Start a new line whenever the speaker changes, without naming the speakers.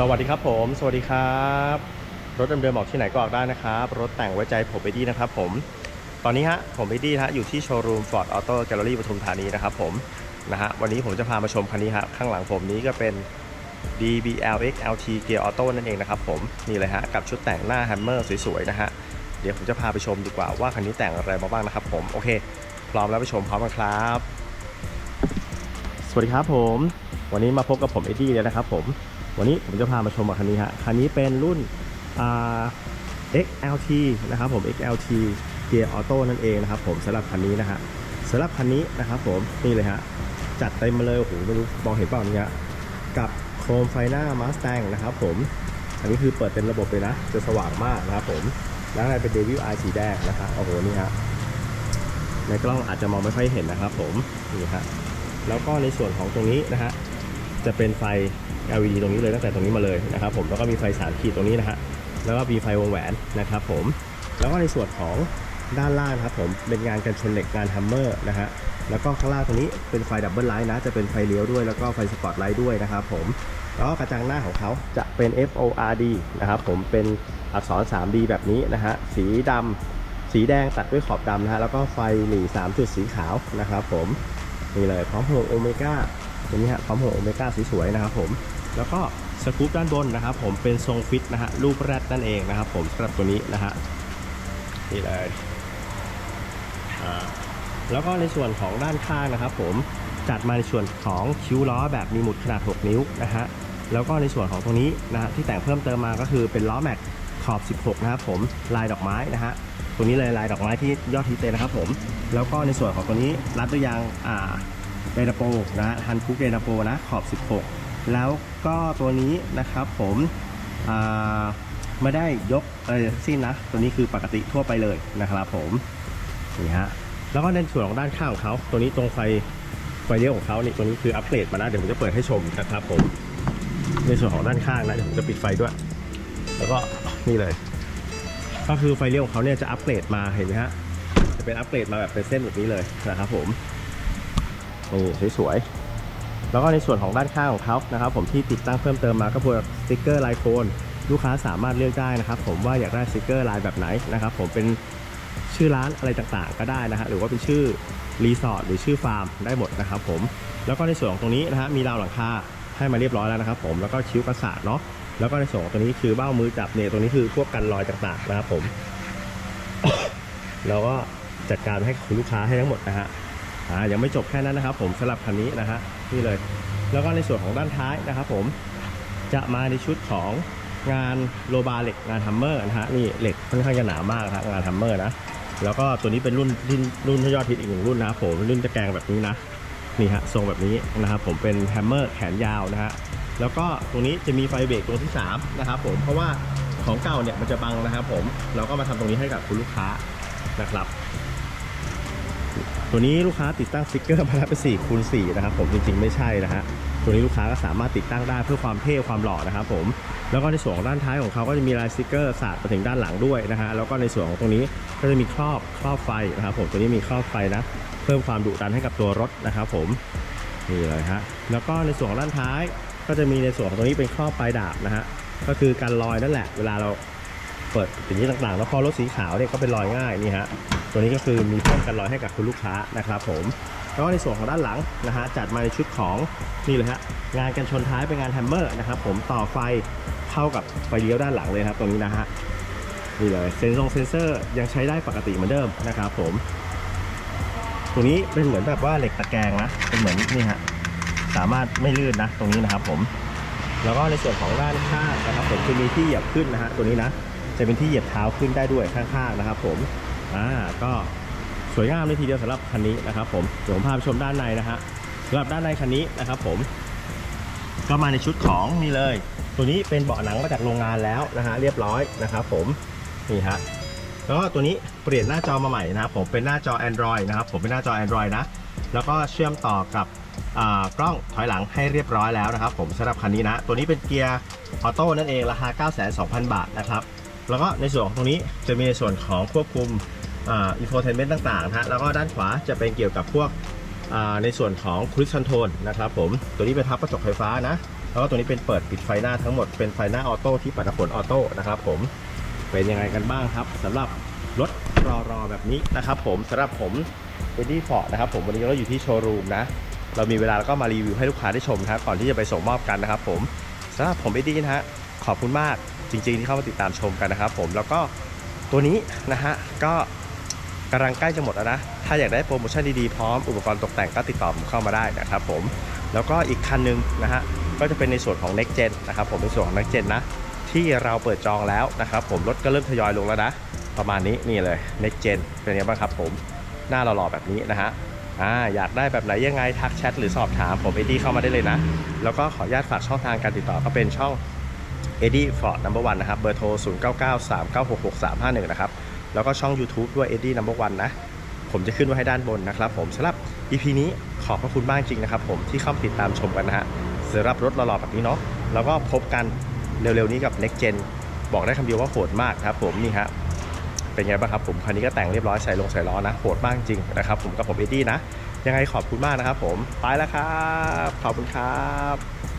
สวัสดีครับผม สวัสดีครับ รถเดิมๆออกที่ไหนก็ออกได้นะครับ รถแต่งไว้ใจผมไปดีนะครับผม ตอนนี้ฮะผมไปดีฮะอยู่ที่โชว์รูม Ford Auto Gallery ปทุมธานีนะครับผมนะฮะวันนี้ผมจะพามาชมคันนี้ฮะข้างหลังผมนี้ก็เป็น DBLX LT Gear Auto นั่นเองนะครับผมนี่เลยฮะกับชุดแต่งหน้า Hammer สวยๆนะฮะเดี๋ยวผมจะพาไปชมดีกว่าว่าคันนี้แต่งอะไรมาบ้างนะครับผมโอเคพร้อมแล้วไปชมพร้อมกันครับ สวัสดีครับผม วันนี้มาพบกับผมเอ็ดดี้เลยนะครับผม วันนี้ผมจะพามาชมคันนี้ฮะ คันนี้เป็นรุ่น XLT นะครับผม XLT เกียร์ออโต้นั่นเองนะครับผมสำหรับคันนี้นะฮะสำหรับคันนี้นะครับผมนี่เลยฮะจัดเต็มมาเลยโอ้โหไม่รู้มองเห็นเปล่าเนี่ยกับโคมไฟหน้ามาส t ต n g นะครับผมอันนี้คือเปิดเต็มระบบเลยนะ จะสว่างมากนะครับผมแล้วข้างในเป็นเดวิลไอสีแดงนะครับโอ้โหนี่ฮะในกล้องอาจจะมองไม่ค่อยเห็นนะครับผมนี่ฮะแล้วก็ในส่วนของตรงนี้นะฮะ จะเป็นไฟ LED ตรงนี้เลยตั้งแต่ตรงนี้มาเลยนะครับผมแล้วก็มีไฟสามขีดตรงนี้นะฮะแล้วก็มีไฟวงแหวนนะครับผมแล้วก็ในส่วนของด้านล่างครับผมเป็นงานกันชนเหล็กงานฮัมเมอร์นะฮะแล้วก็ข้างล่างตรงนี้เป็นไฟดับเบิลไลท์นะจะเป็นไฟเลี้ยวด้วยแล้วก็ไฟสปอตไลท์ด้วยนะครับผมแล้วก็กระจังหน้าของเขาจะเป็น FORD นะครับผมเป็นอักษร 3D แบบนี้นะฮะสีดำสีแดงตัดด้วยขอบดำนะฮะแล้วก็ไฟหลี3จุดสีขาวนะครับผมนี่เลยพร้อมหัวโอเมก้า ตรงนี้ฮะพร้อมหัวโอเมก้าสวยๆนะครับผมแล้วก็สกู๊ปด้านบนนะครับผมเป็นทรงฟิตนะฮะรูปแรดนั่นเองนะครับผมสำหรับตัวนี้นะฮะนี่เลยอ่าแล้วก็ในส่วนของด้านข้างนะครับผมจัดมาในส่วนของคิ้วล้อแบบมีหมุดขนาด 6 นิ้วนะฮะแล้วก็ในส่วนของตรงนี้นะฮะที่แต่งเพิ่มเติมมาก็คือเป็นล้อแม็กขอบ 16 นะครับผมลายดอกไม้นะฮะตัวนี้เลยลายดอกไม้ที่ยอดฮิตเลยนะครับผมแล้วก็ในส่วนของตัวนี้รัดด้วยยางอ่า เดนาโปนะฮันคุกเดนาโปนะขอบ 16 แล้วก็ตัวนี้นะครับผมไม่ได้ยกอะไรสิ้นนะ ตัวนี้คือปกติทั่วไปเลยนะครับผมนี่ฮะแล้วก็ในส่วนของด้านข้างของเขาตัวนี้ตรงไฟไฟเลี้ยวของเขานี่ตัวนี้คืออัปเกรดมานะเดี๋ยวผมจะเปิดให้ชมนะครับผมในส่วนของด้านข้างนะเดี๋ยวผมจะปิดไฟด้วย แล้วก็นี่เลย ก็คือไฟเลี้ยวของเขาเนี่ยจะอัปเกรดมาเห็นไหมฮะจะเป็นอัปเกรดมาแบบเป็นเส้นแบบนี้เลยนะครับผม นี่สวยๆ แล้วก็ในส่วนของด้านข้างของเขานะครับ ผมที่ติดตั้งเพิ่มเติมมาก็พวกสติกเกอร์ลายโคนลูกค้าสามารถเลือกได้นะครับ ผมว่าอยากได้สติกเกอร์ลายแบบไหนนะครับ ผมเป็นชื่อร้านอะไรต่างๆ ก็ได้นะฮะหรือว่าเป็นชื่อรีสอร์ทหรือชื่อฟาร์มได้หมดนะครับผมแล้วก็ในส่วนของตรงนี้นะฮะมีราวหลังคาให้มาเรียบร้อยแล้วนะครับ ผมแล้วก็คิ้วกระสาดเนาะแล้วก็ในส่วนของตัวนี้คือเบ้ามือจับเนี่ยตรงนี้คือพวกกันรอยต่างๆนะครับผมเราก็จัดการให้คุณลูกค้าให้ทั้งหมดนะฮะ อ่ายังไม่จบแค่นั้นนะครับ ผมสำหรับคันนี้นะฮะนี่เลย แล้วก็ในส่วนของด้านท้ายนะครับ ผมจะมาในชุดของงานโลบาเหล็กงานฮัมเมอร์นะฮะนี่เหล็กค่อนข้างจะหนามากนะครับงานฮัมเมอร์นะแล้วก็ตัวนี้เป็นรุ่นรุ่นรุ่นที่ยอดฮิตอีกหนึ่งรุ่นนะครับผมรุ่นตะแกรงแบบนี้นะนี่ฮะทรงแบบนี้นะครับผมเป็นแฮมเมอร์แขนยาวนะฮะแล้วก็ตรงนี้จะมีไฟเบรกตรงที่สามนะครับผมเพราะว่าของเก่าเนี่ยมันจะบังนะครับผมเราก็มาทำตรงนี้ให้กับคุณลูกค้านะครับ ตัวนี้ลูกค้าติดตั้งสติกเกอร์มาแล้วเป็น4คูณ4นะครับผมจริงๆไม่ใช่นะฮะตัวนี้ลูกค้าก็สามารถติดตั้งได้เพื่อความเท่ความหล่อนะครับผมแล้วก็ในส่วนของด้านท้ายของเขาก็จะมีลายสติกเกอร์สาดมาถึงด้านหลังด้วยนะฮะแล้วก็ในส่วนของตรงนี้ก็จะมีครอบครอบไฟนะครับผมตัวนี้มีครอบไฟนะเพิ่มความดุดันให้กับตัวรถนะครับผมนี่เลยฮะแล้วก็ในส่วนของด้านท้ายก็จะมีในส่วนของตรงนี้เป็นครอบปลายดาบนะฮะก็คือการลอยนั่นแหละ เวลาเราเปิดอย่งนี้ต่างๆ แล้วพอรถสีขาวเนี่ยก็เป็นรอยง่ายนี่ฮะ ตัวนี้ก็คือมีเพิ่มกันรอยให้กับคุณลูกค้านะครับผมแล้วก็ในส่วนของด้านหลังนะฮะจัดมาในชุดของนี่เลยฮะงานกันชนท้ายเป็นงานแฮมเมอร์นะครับผมต่อไฟเข้ากับไฟเลี้ยวด้านหลังเลยครับตรงนี้นะฮะนี่เลยเซนซงเซนเซอร์ยังใช้ได้ปกติเหมือนเดิมนะครับผมตัวนี้เป็นเหมือนแบบว่าเหล็กตะแกรงนะเป็นเหมือนนี่ฮะสามารถไม่ลื่นนะ ตรงนี้นะครับผมแล้วก็ในส่วนของด้านข้างนะครับผมจะมีที่เหยียบขึ้นนะฮะตัวนี้นะจะเป็นที่เหยียบเท้าขึ้นได้ด้วยข้างๆนะครับผม อ่าก็สวยงามเลยทีเดียวสำหรับคันนี้นะครับผมเดี๋ยวผมพาไปชมด้านในนะฮะสำหรับด้านในคันนี้นะครับผม ก็มาในชุดของนี่เลย ตัวนี้เป็นเบาะหนังมาจากโรงงานแล้วนะฮะเรียบร้อยนะครับผมนี่ฮะแล้วก็ตัวนี้เปลี่ยนหน้าจอมาใหม่นะครับผมเป็นหน้าจอ Android นะครับผมเป็นหน้าจอ Android นะ แล้วก็เชื่อมต่อกับกล้องถอยหลังให้เรียบร้อยแล้วนะครับผมสำหรับคันนี้นะ ตัวนี้เป็นเกียร์ออโต้นั่นเองราคา 9,200บาทนะครับ แล้วก็ในส่วนของตรงนี้จะมีในส่วนของควบคุมอินโฟเทนเมนต์ต่างๆนะฮะแล้วก็ด้านขวาจะเป็นเกี่ยวกับพวกในส่วนของค u ิ z คอนโทรลนะครับผมตัวนี้เป็นพับกระจกไฟฟ้านะ แล้วก็ตัวนี้เป็นเปิดปิดไฟหน้าทั้งหมดเป็นไฟหน้าออโต้ที่ปัดน้ำฝนออโต้นะครับผมเป็นยังไงกันบ้างครับสำหรับรถรอรอแบบนี้นะครับผมสำหรับผมเอ็ดดี้ฟอร์ดนะครับผมวันนี้เราอยู่ที่โชว์รูมนะ เรามีเวลาแล้วก็มารีวิวให้ลูกค้าได้ชมครับก่อนที่จะไปส่งมอบกันนะครับผมสำหรับผมเอ็ดดี้นะฮะขอบคุณมาก จริงๆที่เข้ามาติดตามชมกันนะครับผมแล้วก็ตัวนี้นะฮะก็กำลังใกล้จะหมดแล้วนะ ถ้าอยากได้โปรโมชั่นดีๆ พร้อมอุปกรณ์ตกแต่งก็ติดต่อผมเข้ามาได้นะครับผม แล้วก็อีกคันหนึงนะฮะ ก็จะเป็นในส่วนของ Next Gen นะครับผม ในส่วนของ Next Gen นะ ที่เราเปิดจองแล้วนะครับผม รถก็เริ่มทยอยลงแล้วนะ ประมาณนี้นี่เลย Next Gen เป็นยังไงบ้างครับผม หน้าหล่อๆแบบนี้นะฮะอ่าอยากได้แบบไหนยังไงทักแชทหรือสอบถามผมเอ็ดดี้เข้ามาได้เลยนะ แล้วก็ขออนุญาตฝากช่องทางการติดต่อก็เป็นช่อง e d d i e Ford Number One นนะครับ เบอร์โทร 0 9 9 3 9 6 6 3 5 1 นะครับ แล้วก็ช่อง YouTube ด้วย e d d i e Number One นนะ ผมจะขึ้นไว้ให้ด้านบนนะครับผมสำหรับ EP นี้ขอบพระคุณมากจริงนะครับผมที่เข้ามาติดตามชมกันนะฮะสำหรับรถหล่อๆแบบนี้เนาะแล้วก็พบกันเร็วๆนี้กับ Next Gen บอกได้คำเดียวว่าโหดมากครับผมนี่ฮะเป็นไงบ้างครับผมคันนี้ก็แต่งเรียบร้อยใส่ลงใส่ล้อนะโหดมากจริงนะครับผมกับผมเอ็ดดี้นะยังไงขอบคุณมากนะครับผมไปแล้วครับขอบคุณครับ